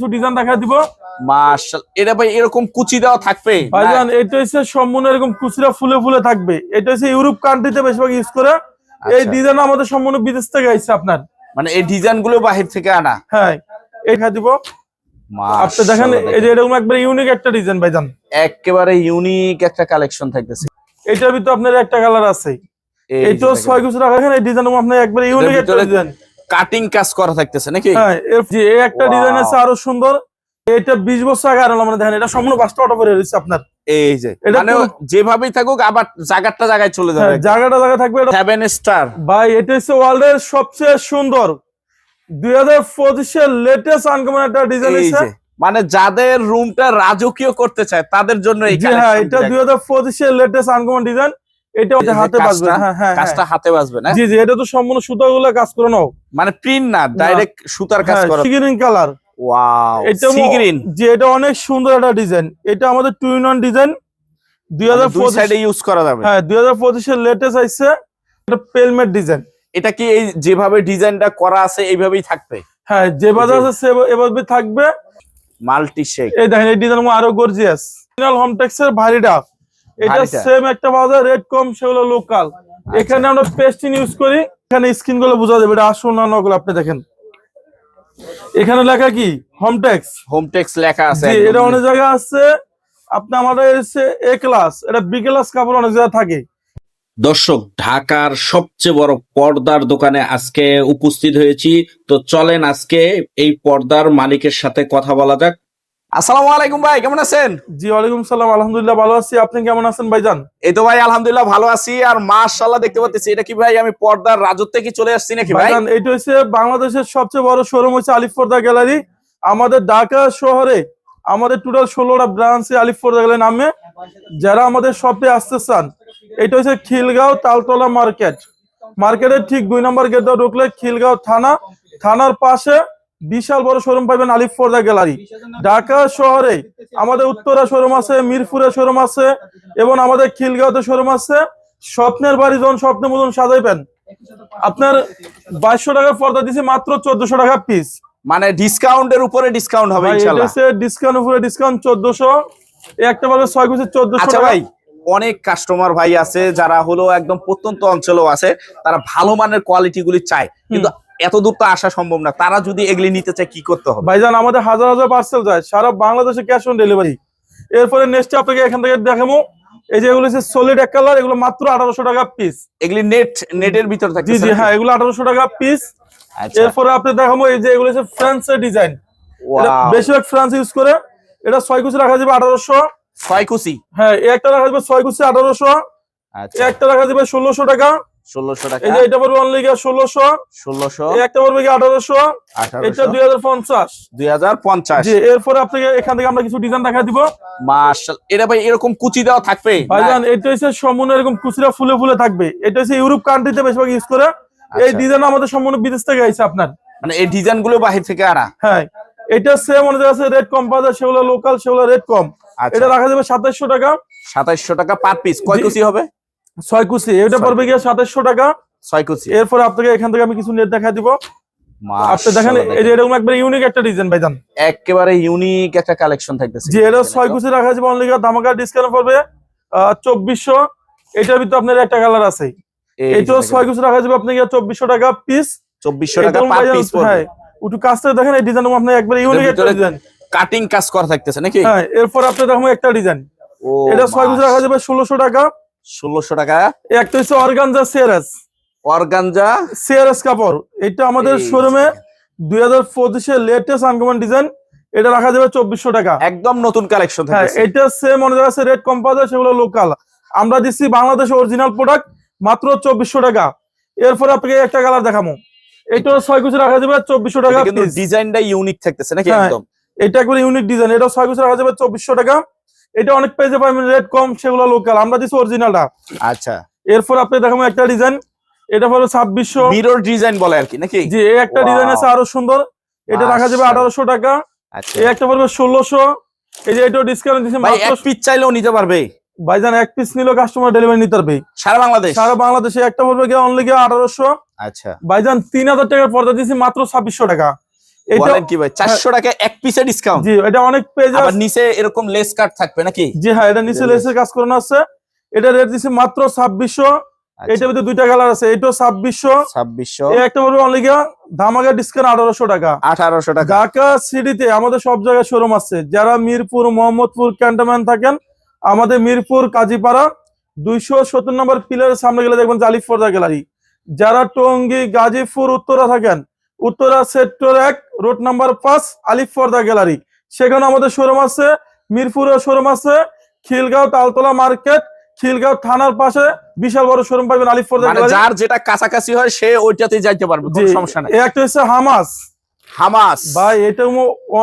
কিছু ডিজাইন দেখা দিব। এটা ভাই এরকম কুচি দেওয়া থাকবে? ভাইজান এটা হচ্ছে সম্পূর্ণ এরকম খুচরা ফুলে ফুলে থাকবে। এটা হচ্ছে ইউরোপ কান্ট্রিতে বেশিরভাগ ইউজ করে। এই আচ্ছা। ডিজাইন আমাদের সম্পূর্ণ বিদেশ থেকে আইছে আপনার। মানে এই ডিজাইনগুলো বাহির থেকে আনা? হ্যাঁ দেখা দিব। আপনি দেখেন এই যে এরকম একবার ইউনিক একটা ডিজাইন ভাইজান। একেবারে ইউনিক একটা কালেকশন থাকতেছে। এটার ভিতরে আপনার একটা কালার আছে। এইটাও ছয় কিছু এই ডিজাইন আপনার একবার ইউনিক একটা ডিজাইন কাটিং কাজ করা থাকতেছে নাকি? হ্যাঁ এই একটা ডিজাইন আছে আরও সুন্দর। এটা বিশ বছর আগে আনলাম আমরা দেখেন এটা সম্পূর্ণ পাঁচটা অটো করে রয়েছে আপনার। এই যে মানে যেভাবেই থাকুক আবার জায়গাটা জায়গায় চলে যাবে। হ্যাঁ, জায়গাটা জায়গা থাকবে এটা সেভেন স্টার ভাই এটা হচ্ছে ওয়ার্ল্ড এর সবচেয়ে সুন্দর। দুই হাজার পঁচিশের লেটেস্ট আনকমন একটা ডিজাইন আছে মানে যাদের রুমটা রাজকীয় করতে চায় তাদের জন্য এই হ্যাঁ এটা। দুই হাজার পঁচিশের লেটেস্ট আনকমন ডিজাইন এটা হাতে বাজবে কাজটা- হ্যাঁ হ্যাঁ। কাজটা হাতে বাজবে না? হ্যাঁ। জি জি এটা তো সম্পূর্ণ সুতাগুলো কাজ করে নাও। মানে প্রিন্ট না ডাইরেক্ট সুতার কাজ করা। গ্রিন কালার ওয়াও এটা সি গ্রিন যে এটা অনেক সুন্দর একটা ডিজাইন এটা আমাদের টু ইন ওয়ান ডিজাইন দুই হাজার দুই সাইডে ইউজ করা যাবে। হ্যাঁ দুই হাজার পঁচিশের লেটেস্ট আইছে এটা পেলমেট ডিজাইন এটা কি এই যেভাবে ডিজাইনটা করা আছে এইভাবেই থাকবে? হ্যাঁ যে বাজার আছে সে এভাবে থাকবে। Multi shake. এই দেখেন এই ডিজাইন আরও গর্জিয়াস অরিজিনাল হোমটেক্স এর ভারিটা এটা সেম একটা বাজার রেট কম সেগুলো লোকাল এখানে আমরা পেস্টিং ইউজ করি এখানে স্ক্রিনগুলো বোঝা যাবে এটা আসল না নকল আপনি দেখেন। এখানে লেখা কি? হোমটেক্স হোমটেক্স লেখা আছে এটা অনেক জায়গা আছে। আপনি আমাদের এসে এ ক্লাস এটা বি ক্লাস কাপড় অনেক জায়গায় থাকে। দর্শক ঢাকার সবচেয়ে বড় পর্দার দোকানে আজকে উপস্থিত হয়েছি। তো চলেন আজকে এই পর্দার মালিকের সাথে কথা বলা যাক। আসসালামু আলাইকুম ভাই কেমন আছেন? জি ওয়ালাইকুম সালাম আলহামদুলিল্লাহ ভালো আছি। আপনি কেমন আছেন ভাইজান? এই তো ভাই আলহামদুলিল্লাহ ভালো আছি। আর মাশাআল্লাহ দেখতে পাচ্ছি এটা কি ভাই আমি পর্দার রাজত্বে কি চলে আসছি নাকি ভাই? এইটা হচ্ছে বাংলাদেশের সবচেয়ে বড় শোরুম হচ্ছে আলিফপর্দা গ্যালারি। আমাদের ঢাকা শহরে আমাদের টোটাল ষোলোটা ব্রাঞ্চ আলিফপর্দা গ্যালারি নামে যারা আমাদের শপে আসতে চান এটা হচ্ছে খিলগাঁও তালতলা মার্কেট মার্কেটের ঠিক দুই নম্বর গেট ঢুকলে খিলগাঁও থানা। থানার পাশে বিশাল বড় শোরুম পাবেন আলিফপর্দা গ্যালারি। ঢাকা শহরে আমাদের উত্তরা শোরুম আছে মিরপুরে শোরুম আছে এবং আমাদের খিলগাঁওতে শোরুম আছে। স্বপ্নের বাড়ি যখন স্বপ্নের মতন সাজাইবেন আপনার বাইশশো টাকার পর্দা দিছি মাত্র চোদ্দশো টাকা পিস মানে ডিসকাউন্টের উপরে ডিসকাউন্ট হবে ডিসকাউন্ট উপরে ডিসকাউন্ট চোদ্দশো। একটা পাবে ছয় কুচি চোদ্দশো আচ্ছা টাকা। ভাই অনেক কাস্টমার ভাই আছে যারা হলো একদম প্রত্যন্ত অঞ্চলেও আছে তারা ভালো মানের কোয়ালিটি গুলি চায়। কিন্তু এত দূর তো আসা সম্ভব না। তারা যদি এগুলি নিতে চায় কি করতে হবে? ভাইজান আমাদের হাজার হাজার পার্সেল যায়। সারা বাংলাদেশে ক্যাশ অন ডেলিভারি এরপরে নেক্সট আপনাকে এখান থেকে দেখাবো। এই যে এগুলো হচ্ছে সলিড এক কালার এগুলো মাত্র আঠারোশো টাকা পিস এগুলি নেট নেটের ভিতর থাকে জি জি হ্যাঁ এগুলো আঠারোশো টাকা পিস আচ্ছা। এরপরে আপনি দেখাবো এই যে এগুলো হচ্ছে ফ্রান্সের ডিজাইন বেশিরভাগ ফ্রান্স ইউজ করে। এটা ছয় কুচি রাখা যাবে আঠারোশো। ছয় কুচি? হ্যাঁ একটা রাখা যাবে ছয় কুচি আঠারোশো। আচ্ছা। একটা রাখা যাবে ষোলোশো টাকা। ষোলোশো টাকা। এই যে এটা পড়বে অনলি গিয়ে ষোলোশো। ষোলোশো। একটা পড়বে গিয়ে আঠারোশো। এটা দুই হাজার পঞ্চাশ। দুই হাজার পঞ্চাশ। জি এরপরে আপনাকে এখান থেকে আমরা কিছু ডিজাইন দেখা দিব। মার্শাল এটা ভাই এরকম কুচি দেওয়া থাকবে? ভাইজান এটা হচ্ছে সম্পূর্ণ এরকম খুচরা ফুলে ফুলে থাকবে। এটা হচ্ছে ইউরোপ কান্ট্রিতে বেশিরভাগ ইউজ করে। এই আচ্ছা। ডিজাইন আমাদের সম্পূর্ণ বিদেশ থেকে আইছে আপনার। মানে এই ডিজাইনগুলো বাহির থেকে আনা? হ্যাঁ। এটা সেম অনুযায়ী আছে রেট কম পাওয়া সেগুলো লোকাল সেগুলো রেট কম। আচ্ছা। এটা রাখা যাবে সাতাইশশো টাকা। সাতাইশশো টাকা পার পিস কয় কুচি হবে? ছয় কুচি। এটা পড়বে গিয়ে সাতাইশশো টাকা। ছয় কুচি। এরপরে আপনাকে এখান থেকে আমি কিছু নেট দেখা দিব। আপনি দেখেন এই যে এরকম একবার ইউনিক একটা ডিজাইন ভাইজান। একেবারে ইউনিক একটা কালেকশন থাকতেছে যে এটা ছয় কুচি রাখা যাবে অনলি ধামাকা ডিসকাউন্ট পড়বে চব্বিশশো। এটার ভিতরে আপনার একটা কালার আছে। এটাও ছয় কুচি রাখা যাবে আপনাকে চব্বিশশো টাকা পিস চব্বিশশো টাকা পার পিস হ্যাঁ একটু কাছ দেখেন এই ডিজাইন আপনার একবার ইউনিক একটা ডিজাইন কাটিং কাজ করা থাকতেছে নাকি? হ্যাঁ এরপর আপনি দেখো একটা ডিজাইন এটা ছয় কুচি রাখা যাবে ষোলোশো টাকা। ষোলোশো টাকা। একটা হচ্ছে অর্গানজা সিয়ারাস অর্গানজা? সিয়ারাস কাপড়। এটা আমাদের শোরুমে দুই হাজার পঁচিশে লেটেস্ট আনকমন ডিজাইন এটা রাখা যাবে চব্বিশশো টাকা। একদম নতুন কালেকশন হ্যাঁ এটা সেম অনেক জায়গায় রেট কম পাওয়া যায় সেগুলো লোকাল আমরা দিচ্ছি বাংলাদেশের অরিজিনাল প্রোডাক্ট মাত্র চব্বিশশো টাকা। এরপরে আপনাকে একটা কালার দেখাবো। এটাও ছয় কুচি রাখা যাবে চব্বিশশো টাকা কিন্তু। ডিজাইনটা ইউনিক থাকতেছে নাকি হ্যাঁ। একদম? এটা একবার ইউনিক ডিজাইন এটা ছয় কুচি রাখা যাবে চব্বিশশো টাকা। এটা অনেক পেজে পাবেন রেট কম সেগুলো লোকাল আমরা দিচ্ছি অরিজিনালটা আচ্ছা। এরপর আপনি দেখাবো একটা ডিজাইন এটা পড়বে ছাব্বিশশো মিরর ডিজাইন বলে আর কি নাকি? জি এই একটা ডিজাইন আছে আরও সুন্দর। এটা রাখা যাবে মাশাআল্লাহ। আঠারোশো টাকা। আচ্ছা। এই একটা পড়বে ষোলোশো। এই যে এটাও ডিসকাউন্ট দিচ্ছে মাত্র এক পিস চাইলেও নিতে পারবে। ভাইজান এক পিস নিলেও কাস্টমার ডেলিভারি নিতে পারবে। সারা বাংলাদেশ? সারা বাংলাদেশে একটা পড়বে গিয়ে অনলি গিয়ে আঠারোশো। আচ্ছা। ভাইজান তিন হাজার টাকার পর্দা দিয়েছি মাত্র ছাব্বিশশো টাকা। এটা বলেন কি ভাই চারশো টাকা এক পিসে ডিসকাউন্ট জি এটা অনেক পেজ আবার নিচে এরকম লেস কাট থাকবে নাকি? জি হ্যাঁ এটা নিচে লেসের কাজ করানো আছে। এটা রেট দিছে মাত্র ছাব্বিশশো। আচ্ছা। এটার ভিতরে দুইটা কালার আছে এটাও ছাব্বিশশো। ছাব্বিশশো। এই একটা বলব অনলি ধামাকা ডিসকাউন্ট আঠারোশো টাকা। আঠারোশো টাকা। ঢাকা সিটিতে আমাদের সব জায়গায় শোরুম আছে। যারা মিরপুর মোহাম্মদপুর ক্যান্টনমেন্ট থাকেন আমাদের মিরপুর কাজীপাড়া দুইশো সত্তর নম্বর পিলারের সামনে গেলে দেখবেন জালিফ ফর্দা গ্যালারি যারা টঙ্গী গাজীপুর উত্তরা থাকেন উত্তরা সেক্টর এক রোড নাম্বার পাঁচ আলিফ ফর্দা গ্যালারি। সেখানে আমাদের শোরুম আছে মিরপুরের শোরুম আছে খিলগাঁও তালতলা মার্কেট খিলগাঁও থানার পাশে বিশাল বড় শোরুম পাবেন আলিফ ফর্দা মানে গ্যালারি। যার যেটা কাছাকাছি হয় সে ওইটাতেই যাইতে পারবে কোনো সমস্যা নাই। একটা হচ্ছে হামাস। হামাস। ভাই এটা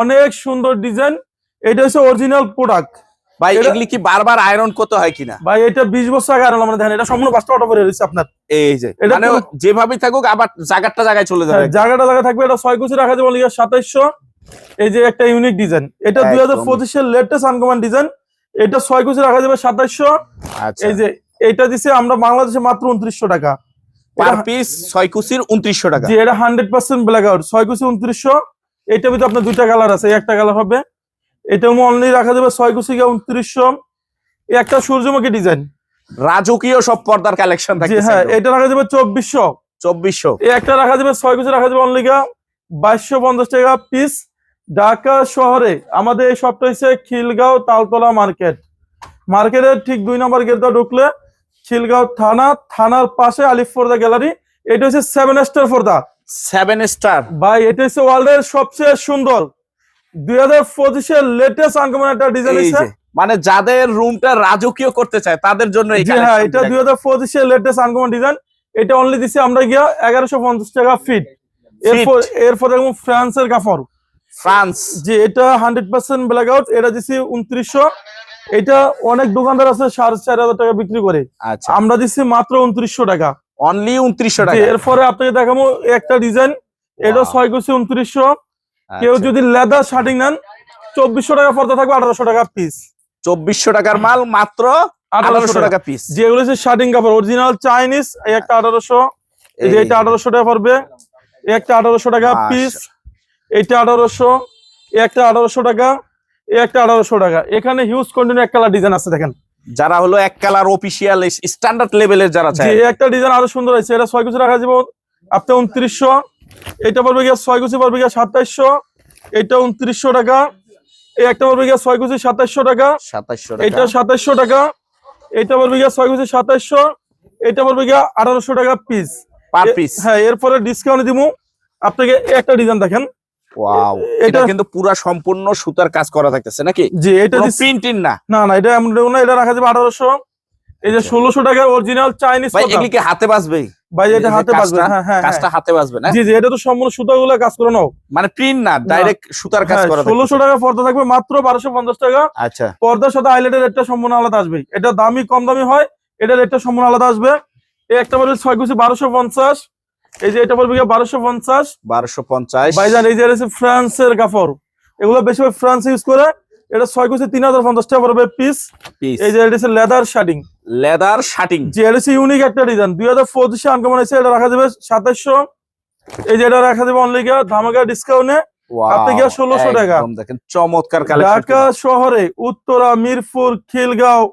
অনেক সুন্দর ডিজাইন এটা হচ্ছে অরিজিনাল প্রোডাক্ট ভাই এটা- এগুলি কি বারবার আয়রন করতে হয় কিনা? ভাই এটা বিশ বছর আগে আনলাম আমরা দেখেন এটা সম্পূর্ণ পাঁচটা অটো করে রয়েছে আপনার। এই যে মানে যেভাবেই থাকুক আবার জায়গাটা জায়গায় চলে যাবে। হ্যাঁ, জায়গাটা জায়গা থাকবে। এটা ছয় কুচি রাখা যাবে সাতাইশশো। এই যে একটা ইউনিক ডিজাইন এটা দুই হাজার পঁচিশের লেটেস্ট আনকমান ডিজাইন এটা ছয় কুচি রাখা যাবে সাতাইশশো। আচ্ছা। এই যে এটা দিছে আমরা বাংলাদেশে মাত্র উনত্রিশশো টাকা। পার পিস ছয় কুচির উনত্রিশশো টাকা। এটা হান্ড্রেড পার্সেন্ট ব্ল্যাক আউট ছয় কুচি উনত্রিশশো। এটার ভিতরে আপনার দুইটা কালার আছে। একটা কালার হবে এটা অনলি রাখা যাবে ছয় কুচি উনত্রিশশো। এই একটা সূর্যমুখী ডিজাইন রাজকীয় সব পর্দার কালেকশন থাকে হ্যাঁ এটা রাখা যাবে চব্বিশশো। চব্বিশশো। এই একটা রাখা যাবে ছয় কুচি রাখা যাবে অনলিগা বাইশশো পঞ্চাশ টাকা পিস ঢাকা শহরে। আমাদের এই শপটা হচ্ছে খিলগাঁও তালতলা মার্কেট মার্কেটের ঠিক দুই নম্বর গেটটা ঢুকলে খিলগাঁও থানা থানার পাশে আলিফ ফোরদা গ্যালারি এটা হচ্ছে সেভেন স্টার ফোরদা সেভেন স্টার ভাই এটা হচ্ছে ওয়ার্ল্ডের সবচেয়ে সুন্দর। দুই হাজার পঁচিশের লেটেস্ট আনকমন একটা ডিজাইন মানে যাদের রুমটা রাজকীয় করতে চায় তাদের জন্য হ্যাঁ এটা দুই হাজার পঁচিশের লেটেস্ট আনকমন ডিজাইন এটা অনলি দিছি আমরা গিয়া এগারোশো পঞ্চাশ টাকা ফিট এরপর এরপর দেখুন ফ্রান্সের কাপড়। ফ্রান্স। যে এটা হান্ড্রেড পার্সেন্ট ব্ল্যাক আউট এটা দিছি উনত্রিশশো। এটা অনেক দোকানদার আছে সাড়ে চার হাজার টাকা বিক্রি করে। আচ্ছা। আমরা দিচ্ছি মাত্র উনত্রিশশো টাকা। অনলি উনত্রিশশো টাকা। এরপরে আপনাকে দেখাবো একটা ডিজাইন এটা. ছয় কুচি উনত্রিশশো। কেউ আচ্ছা। যদি লেদার শার্টিং নেন চব্বিশশো টাকা পর্দা থাকবে আঠারোশো টাকা পিস চব্বিশশো টাকার মাল মাত্র আঠারোশো টাকা। পিস যেগুলো হচ্ছে শার্টিং কাপড় অরিজিনাল চাইনিজ এই একটা আঠারোশো। এই যে এটা আঠারোশো টাকা পড়বে এই একটা আঠারোশো টাকা পিস এইটা আঠারোশো এই একটা আঠারোশো টাকা এই একটা আঠারোশো টাকা। এখানে হিউজ কন্টিনিউ এক কালার ডিজাইন আছে দেখেন। যারা হলো এক কালার অফিসিয়াল স্ট্যান্ডার্ড লেভেলের যারা চায়। এই একটা ডিজাইন আরও সুন্দর হয়েছে এটা ছয় কিছু রাখা যাবে আপনার উনত্রিশশো। এটা পড়বে গিয়ে ছয় কুচি পড়বে গিয়ে সাতাইশশো। এটা উনত্রিশশো টাকা। এই একটা পড়বে গিয়ে ছয় কুচি সাতাইশশো টাকা। সাতাশশো এটা সাতাইশশো টাকা। এটা পড়বে গিয়ে ছয় কুচি সাতাইশশো। এটা পড়বে গিয়ে আঠারোশো টাকা পিস পার পিস হ্যাঁ এরপরে ডিসকাউন্ট দিব আপনাকে একটা ডিজাইন দেখেন। ওয়াও এটা- কিন্তু পুরা সম্পূর্ণ সুতার কাজ করা থাকতেছে নাকি? জি এটা প্রিন্টিং না। না না এটা এমন না এটা রাখা যাবে আঠারোশো। এই যে ষোলোশো টাকা অরিজিনাল চাইনিজ ভাই এগুলি কি হাতে বাজবে? ভাই এটা হাতে বাজবে হ্যাঁ হ্যাঁ কাজটা হাতে বাজবে না? জি জি এটা তো সম্পূর্ণ সুতাগুলো কাজ করে নাও। মানে প্রিন্ট না ডাইরেক্ট সুতার কাজ করা হ্যাঁ, ষোলোশো টাকা পর্দা থাকবে মাত্র বারোশো পঞ্চাশ টাকা। থাকবে। আচ্ছা। পর্দার সাথে হাইলাইটের রেটটা সম্পূর্ণ আলাদা আসবে। এটা দামি কম দামি হয় এটা রেটটা সম্পূর্ণ আলাদা আসবে। এই একটা বলবে ছয় কুচি বারোশো পঞ্চাশ। এই যে এটা বলবে বারোশো পঞ্চাশ। বারোশো পঞ্চাশ। ভাইজান এই যে হচ্ছে ফ্রান্সের কাপড়। এগুলো বেশিরভাগ ফ্রান্স ইউজ করে এটা ছয় কুচি তিন হাজার পঞ্চাশ টাকা পড়বে পিস এই যে এটা লেদার শার্টিং লেদার শার্টিং যে এটা ইউনিক একটা ডিজাইন দুই হাজার পঁচিশে আনকমন আছে এটা রাখা যাবে সাতাশশো। এই যে এটা রাখা যাবে অনলি গিয়া ধামাকা ডিসকাউন্টে আপনি আর 1600 টাকা? দেখেন চমৎকার ঢাকা শহরে উত্তরা মিরপুর খিলগাঁও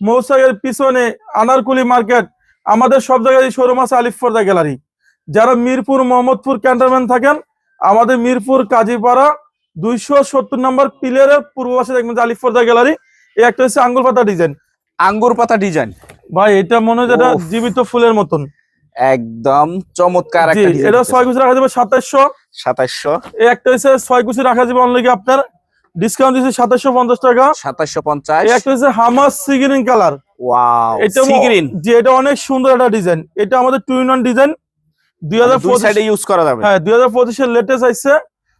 মৌসাগের পিছনে আনারকুলি মার্কেট আমাদের সব জায়গায় শোরুম আছে আলিফ ফর্দা গ্যালারি যারা মিরপুর মোহাম্মদপুর ক্যান্টনমেন্ট থাকেন আমাদের মিরপুর কাজীপাড়া দুইশো সত্তর নম্বর পিলারের পূর্ব পাশে দেখবেন গ্যালারি এই একটা হচ্ছে আঙ্গুল পাতা ডিজাইন আঙ্গুর পাতা ডিজাইন ভাই এটা মনে হয় ওফ। জীবিত ফুলের মতন। একদম চমৎকার এটা ছয় কুচি রাখা যাবে সাতাশশো সাতাশশো এই একটা হচ্ছে ছয় কুচি রাখা যাবে অনলি আপনার। ডিসকাউন্ট দিচ্ছে সাতাশশো পঞ্চাশ টাকা। সাতাশশো পঞ্চাশ। একটা হচ্ছে হামাস সিগ্রিন কালার ওয়াও এটা যে এটা অনেক সুন্দর একটা ডিজাইন এটা আমাদের টু ইন ওয়ান ডিজাইন দুই হাজার সাইডে ইউজ করা যাবে। হ্যাঁ দুই হাজার পঁচিশের লেটেস্ট আসছে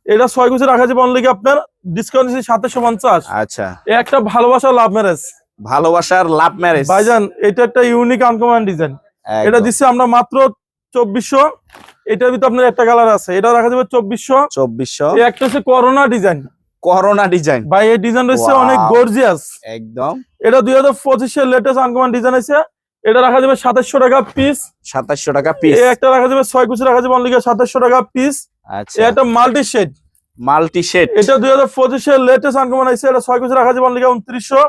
এটা ছয় কুচি রাখা যাবে অনলি আপনার? ডিসকাউন্ট দিচ্ছে সাতাশশো পঞ্চাশ। আচ্ছা। একটা ভালোবাসা লাভ ম্যারেজ ভালোবাসার লাভ ম্যারেজ ভাইজান এটা একটা ইউনিক আনকমন ডিজাইন এটা দিচ্ছি আমরা মাত্র চব্বিশশো। এটার ভিতরে আপনার একটা কালার আছে। এটা রাখা যাবে চব্বিশশো। চব্বিশশো। একটা হচ্ছে করোনা ডিজাইন করোনা ডিজাইন ভাই এই ডিজাইন রয়েছে অনেক গর্জিয়াস একদম। এটা দুই হাজার পঁচিশের লেটেস্ট আনকমন ডিজাইন আছে। এটা রাখা যাবে সাতাশশো টাকা পিস সাতাশশো টাকা পিস একটা রাখা যাবে ছয় কুচি রাখা যাবে অনলি সাতাশশো টাকা পিস আচ্ছা। একটা মাল্টি শেড মাল্টি শেড এটা দুই হাজার পঁচিশের লেটেস্ট আনকমন আছে এটা ছয় কুচি রাখা যাবে অনলি উনত্রিশশো।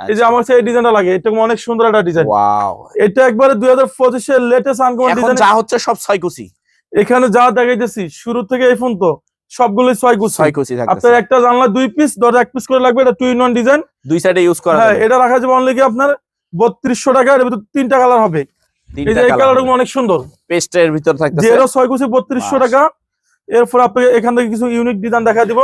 এই যে আমার কাছে এই ডিজাইনটা লাগে এটা অনেক সুন্দর একটা ডিজাইন ওয়াও এটা একবারে দুই হাজার পঁচিশের লেটেস্ট আনকমন এখন ডিজাইন যা হচ্ছে সব ছয় কুচি। এখানে যা দেখাইতেছি শুরু থেকে এই ফোন তো সবগুলোই ছয় কুচি। ছয় কুচি আপনার থাকতেছে একটা জানলা দুই পিস দরজা এক পিস করে লাগবে এটা টু ইন ওয়ান ডিজাইন দুই সাইডে ইউজ করা হ্যাঁ এটা রাখা যাবে অনলি কি আপনার বত্রিশশো টাকা এর ভিতর তিনটা কালার হবে। এই যে এই কালারটা অনেক সুন্দর। পেস্টের ভিতর যে থাকতেছে। এটা ছয় কুচি বত্রিশশো বাস। টাকা। এরপর আপনাকে এখান থেকে কিছু ইউনিক ডিজাইন দেখা দিব।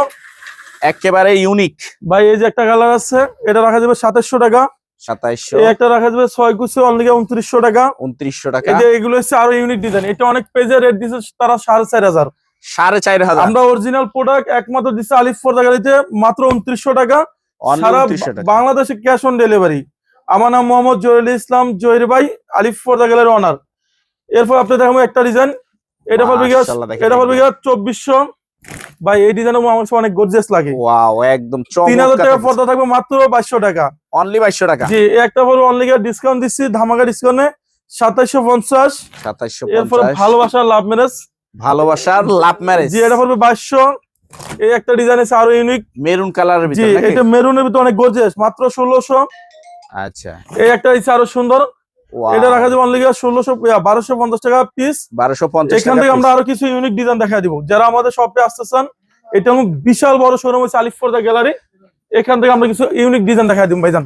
একেবারে ইউনিক ভাই এই যে একটা কালার আছে এটা রাখা যাবে সাতাশশো টাকা। সাতাইশশো। এই একটা রাখা যাবে ছয় কুচি অনলি উনত্রিশশো টাকা। উনত্রিশশো টাকা। এই যে এগুলো হচ্ছে আরও ইউনিক ডিজাইন এটা অনেক পেজে রেট দিচ্ছে তারা সাড়ে চার হাজার। সাড়ে চার হাজার। আমরা অরিজিনাল প্রোডাক্ট একমাত্র দিচ্ছি আলিফ গাড়িতে মাত্র উনত্রিশশো টাকা। সারা বাংলাদেশে ক্যাশ অন ডেলিভারি আমার নাম মোহাম্মদ জহিরুল ইসলাম জহির ভাই আলিফ ফোর গ্যালারি অনার এরপর আপনি দেখাবো একটা ডিজাইন এটা পড়বে দেখেন এটা পড়বে গিয়ে চব্বিশশো। ভাই এই ডিজাইন আমার অনেক গর্জিয়াস লাগে। ওয়াও একদম তিন হাজার টাকা পর্দা থাকবে মাত্র বাইশশো টাকা। অনলি বাইশশো টাকা। জি একটা পড়বে অনলি ডিসকাউন্ট দিচ্ছি ধামাকা ডিসকাউন্টে পঞ্চাশ। সাতাইশশো এরপরে পঞ্চাশ। ভালোবাসা লাভ ম্যারেজ ভালোবাসার লাভ ম্যারেজ জি এটা পড়বে বাইশশো। এই একটা ডিজাইন আছে আরও ইউনিক মেরুন কালারের ভিতর? এটা মেরুনের ভিতরে অনেক গর্জিয়াস মাত্র ষোলোশো। আচ্ছা। এই একটা ইচ্ছে আরও সুন্দর। এটা রাখা যাবে অনলি ষোলোশো বারোশো পঞ্চাশ টাকা পিস বারোশো পঞ্চাশ এখান থেকে আমরা আরও কিছু ইউনিক ডিজাইন দেখা দিব। যারা আমাদের শপে আসতে চান এটা বিশাল বড় শোরুম হচ্ছে আলিফ ফোর্দা গ্যালারি এখান থেকে আমরা কিছু ইউনিক ডিজাইন দেখা দিব ভাইজান।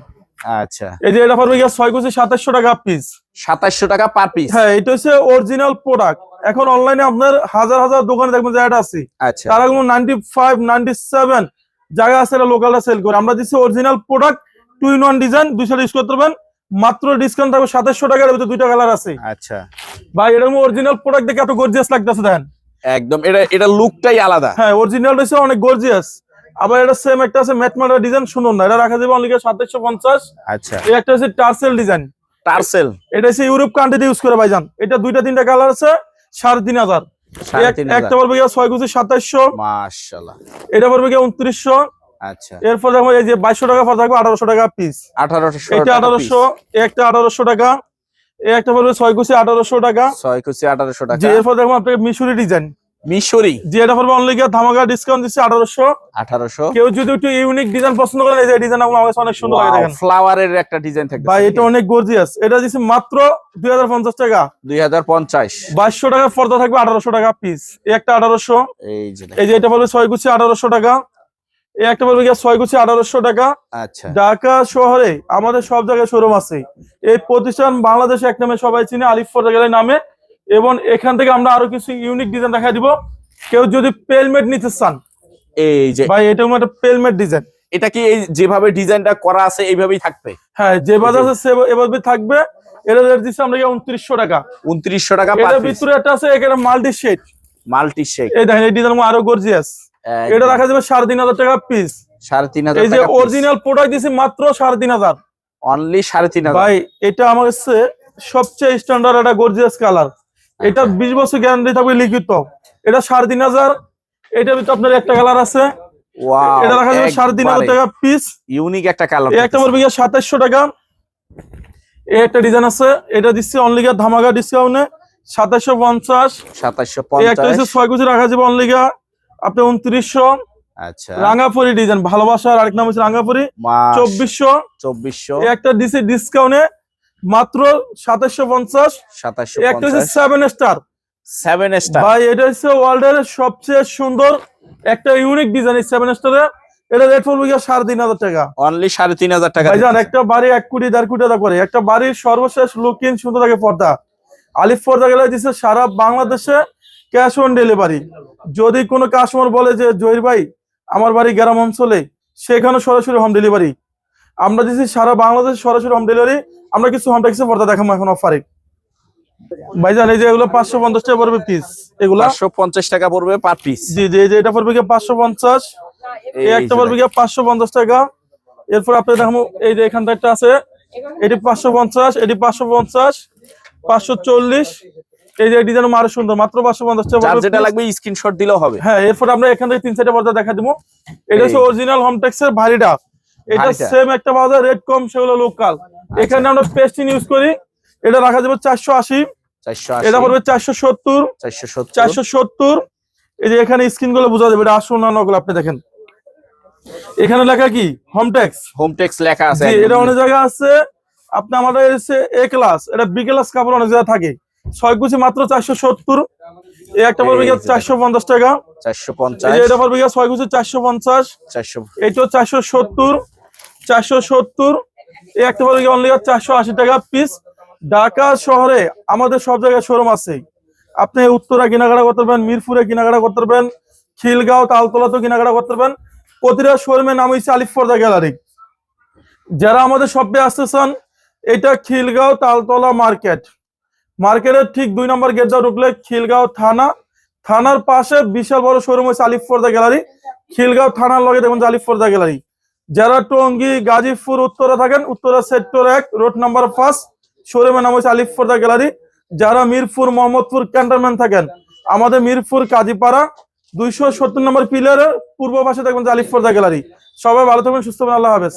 আচ্ছা। এই যে এটা পারবে গিয়ে ছয় কুচি সাতাশশো টাকা পিস সাতাশশো টাকা পার পিস হ্যাঁ এটা হচ্ছে অরিজিনাল প্রোডাক্ট এখন অনলাইনে আপনার হাজার হাজার দোকানে দেখবেন যে এটা আছে। আচ্ছা। তারা কোনো নাইনটি ফাইভ নাইনটি সেভেন জায়গা আছে এটা লোকালটা সেল করে। আমরা দিচ্ছি original product two in one design দুইশো ইউজ করতে পারবেন। মাত্র ডিসকাউন্ট থাকবে সাতাশশো টাকার ভিতরে দুইটা কালার আছে। আচ্ছা। ভাই এরকম অরিজিনাল প্রোডাক্ট দেখে এত গর্জিয়াস লাগতেছে দেখেন। একদম এটা এটা লুকটাই আলাদা। হ্যাঁ অরিজিনাল রয়েছে অনেক গর্জিয়াস আবার এটা সেম একটা আছে ম্যাটমারা ডিজাইন শুনুন না এটা রাখা যাবে অনলি সাতাশশো পঞ্চাশ। আচ্ছা। এই একটা হচ্ছে টার্সেল ডিজাইন টার্সেল এটা হচ্ছে ইউরোপ কান্ট্রিতে ইউজ করে ভাইজান। এটা দুইটা তিনটা কালার আছে সাড়ে তিন হাজার। একটা পড়বে গিয়ে ছয় কুচি সাতাইশশো মাশাল্লাহ এটা পড়বে গিয়ে উনত্রিশশো। আচ্ছা। এরপর দেখো এই যে বাইশশো টাকা পর থাকবে আঠারোশো টাকা পিস আঠারোশো এটা আঠারোশো একটা আঠারোশো টাকা একটা পড়বে ছয় কুচি আঠারোশো টাকা। ছয় কুচি আঠারোশো টাকা। এরপর দেখো আপনাকে মিশরি ডিজাইন মিশরি যে এটা পড়বে অনলি গিয়ে ধামাকা ডিসকাউন্ট দিচ্ছে আঠারোশো। আঠারোশো? কেউ যদি একটু ইউনিক ডিজাইন পছন্দ করেন এই ডিজাইন আমার কাছে অনেক সুন্দর লাগে দেখেন। ফ্লাওয়ারের একটা ডিজাইন থাকবে ভাই এটা অনেক গর্জিয়াস এটা দিচ্ছে মাত্র দুই হাজার পঞ্চাশ টাকা। দুই হাজার পঞ্চাশ। বাইশশো টাকা পর্দা থাকবে আঠারোশো টাকা পিস একটা আঠারোশো। এই যে এই যে এটা পড়বে ছয় কুচি আঠারোশো টাকা। এই একটা পড়বে গিয়ে ছয় কুচি আঠারোশো টাকা। আচ্ছা। ঢাকা শহরে আমাদের সব জায়গায় শোরুম আছে। এই প্রতিষ্ঠান বাংলাদেশে এক নামে সবাই চিনে আলিফ ফটোগ্যালারি নামে। এবং এখান থেকে আমরা আরও কিছু ইউনিক ডিজাইন দেখা দিব। কেউ যদি পেলমেট নিতে চান এই যে ভাই এটা একটা পেলমেট ডিজাইন এটা কি এই যেভাবে ডিজাইনটা করা আছে এইভাবেই থাকবে? হ্যাঁ যে বাজার আছে এভাবে থাকবে। এটা রেট দিচ্ছে আমরা উনত্রিশশো টাকা। উনত্রিশশো টাকা এটার ভিতরে একটা আছে এখানে মাল্টি শেড মাল্টি শেক এই দেখেন এই ডিজাইন আরও গর্জিয়াস এটা রাখা যাবে সাড়ে তিন হাজার টাকা পিস সাড়ে তিন হাজার এই যে অরিজিনাল প্রোডাক্ট দিছি মাত্র সাড়ে তিন হাজার। অনলি সাড়ে তিন হাজার। ভাই এটা আমার কাছে সবচেয়ে স্ট্যান্ডার্ড একটা গর্জিয়াস কালার এটা। বিশ বছর গ্যারান্টি থাকবে লিখিত। এটা সাড়ে তিন হাজার। এটার ভিতরে আপনার একটা কালার আছে। এটা রাখা যাবে সাড়ে তিন হাজার টাকা পিস ইউনিক একটা কালার একটা পড়বে গিয়ে সাতাশশো টাকা। এই একটা ডিজাইন আছে। এটা দিচ্ছি অনলি ধামাকা ডিসকাউন্টে সাতাশশো পঞ্চাশ। সাতাশশো পঞ্চাশ। ছয় কুচি রাখা যাবে অনলি আপনি উনত্রিশশো আচ্ছা। রাঙ্গাপুরি ডিজাইন ভালোবাসার আরেক নাম হচ্ছে রাঙ্গাপুরি চব্বিশশো। চব্বিশশো। একটা দিছি ডিসকাউন্টে মাত্র সাতাশশো পঞ্চাশ। সাতাশশো একটা হচ্ছে সেভেন স্টার সেভেন স্টার ভাই এটা হচ্ছে ওয়ার্ল্ডের সবচেয়ে সুন্দর একটা ইউনিক ডিজাইন সেভেন স্টারে এটা রেট পড়বে গিয়ে সাড়ে তিন হাজার টাকা। অনলি সাড়ে তিন হাজার টাকা ভাইজান। একটা বাড়ি এক কোটি দেড় কোটি টাকা করে। একটা বাড়ির সর্বশেষ লুকিং সুন্দর থাকে পর্দা। আলিফ পর্দা গেলে দিচ্ছে সারা বাংলাদেশে ক্যাশ অন ডেলিভারি। যদি কোনো কাস্টমার বলে যে জহির ভাই আমার বাড়ি গ্রাম অঞ্চলে সেখানে সরাসরি হোম ডেলিভারি আমরা দিচ্ছি সারা বাংলাদেশে সরাসরি হোম ডেলিভারি আমরা কিছু হোম ট্যাক্সে পর্দা দেখাবো এখন অফারে ভাইজান এই যে এগুলো পাঁচশো পঞ্চাশ টাকা পড়বে পিস এগুলা? পাঁচশো পঞ্চাশ টাকা পড়বে পার পিস জি জি এই যে এটা পড়বে গিয়ে পাঁচশো পঞ্চাশ। এই একটা পড়বে গিয়ে পাঁচশো পঞ্চাশ টাকা। এরপর আপনি এই যে এখানটা একটা আছে। এটি পাঁচশো পঞ্চাশ এটি পাঁচশো পঞ্চাশ পাঁচশো চল্লিশ এই যে ডিজাইন আরও সুন্দর মাত্র পাঁচশো পঞ্চাশ টাকা যার যেটা। লাগবে স্ক্রিনশট দিলেও হবে। হ্যাঁ এরপর আমরা এখান থেকে তিন চারটা পর্দা দেখা দিব। এটা হচ্ছে। অরিজিনাল হোমটেক্স এর ভারিটা। এটা। সেম একটা পাওয়া রেট কম সেগুলো লোকাল এখানে আমরা পেস্টিন ইউজ করি। এটা রাখা যাবে চারশো আশি। এটা পড়বে চারশো সত্তর। চারশো সত্তর। চারশো সত্তর। এই যে এখানে স্ক্রিনগুলো বোঝা যাবে এটা আসল না নকল আপনি দেখেন। এখানে লেখা কি? হোম ট্যাক্স হোম লেখা আছে এটা অনেক জায়গায় আছে। আপনি আমাদের এ ক্লাস এটা বি ক্লাস কাপড় অনেক জায়গায় থাকে। ছয় কুচি মাত্র চারশো সত্তর। এই একটা পড়বে গিয়ে চারশো পঞ্চাশ টাকা। চারশো পঞ্চাশ। এটা পড়বে গিয়ে ছয় কুচি চারশো পঞ্চাশ। চারশো এইটাও চারশো সত্তর। চারশো সত্তর। এই একটা পড়বে গিয়ে অনলি চারশো আশি টাকা পিস ঢাকা শহরে আমাদের সব জায়গায় শোরুম আছে আপনি উত্তরা কেনাকাটা করতে পারবেন মিরপুরে কেনাকাটা করতে পারবেন খিলগাঁও তালতলাতেও কেনাকাটা করতে পারবেন। প্রতিটা শোরুমের নাম হচ্ছে আলিফ পর্দা গ্যালারি। যারা আমাদের শপে আসতেছেন এটা খিলগাঁও তালতলা মার্কেট। মার্কেটের ঠিক দুই নম্বর গেট দিয়ে ঢুকলে খিলগাঁও থানা। থানার পাশে বিশাল বড় শোরুম হচ্ছে আলিফ পর্দা গ্যালারি। খিলগাঁও থানার লগে দেখুন যে আলিফ পর্দা গ্যালারি। যারা টঙ্গী, গাজীপুর, উত্তরে থাকেন, উত্তরা সেক্টর এক রোড নাম্বার পাঁচ শোরুমের নাম হচ্ছে আলিফ পর্দা গ্যালারি। যারা মিরপুর, মোহাম্মদপুর ক্যান্টনমেন্ট থাকেন, আমাদের মিরপুর, কাজীপাড়া, দুইশো সত্তর নম্বর পিলারের পূর্ব পাশে দেখবেন যে আলিফ পর্দা গ্যালারি। সবাই ভালো থাকবেন, সুস্থ আল্লাহ হাফেজ।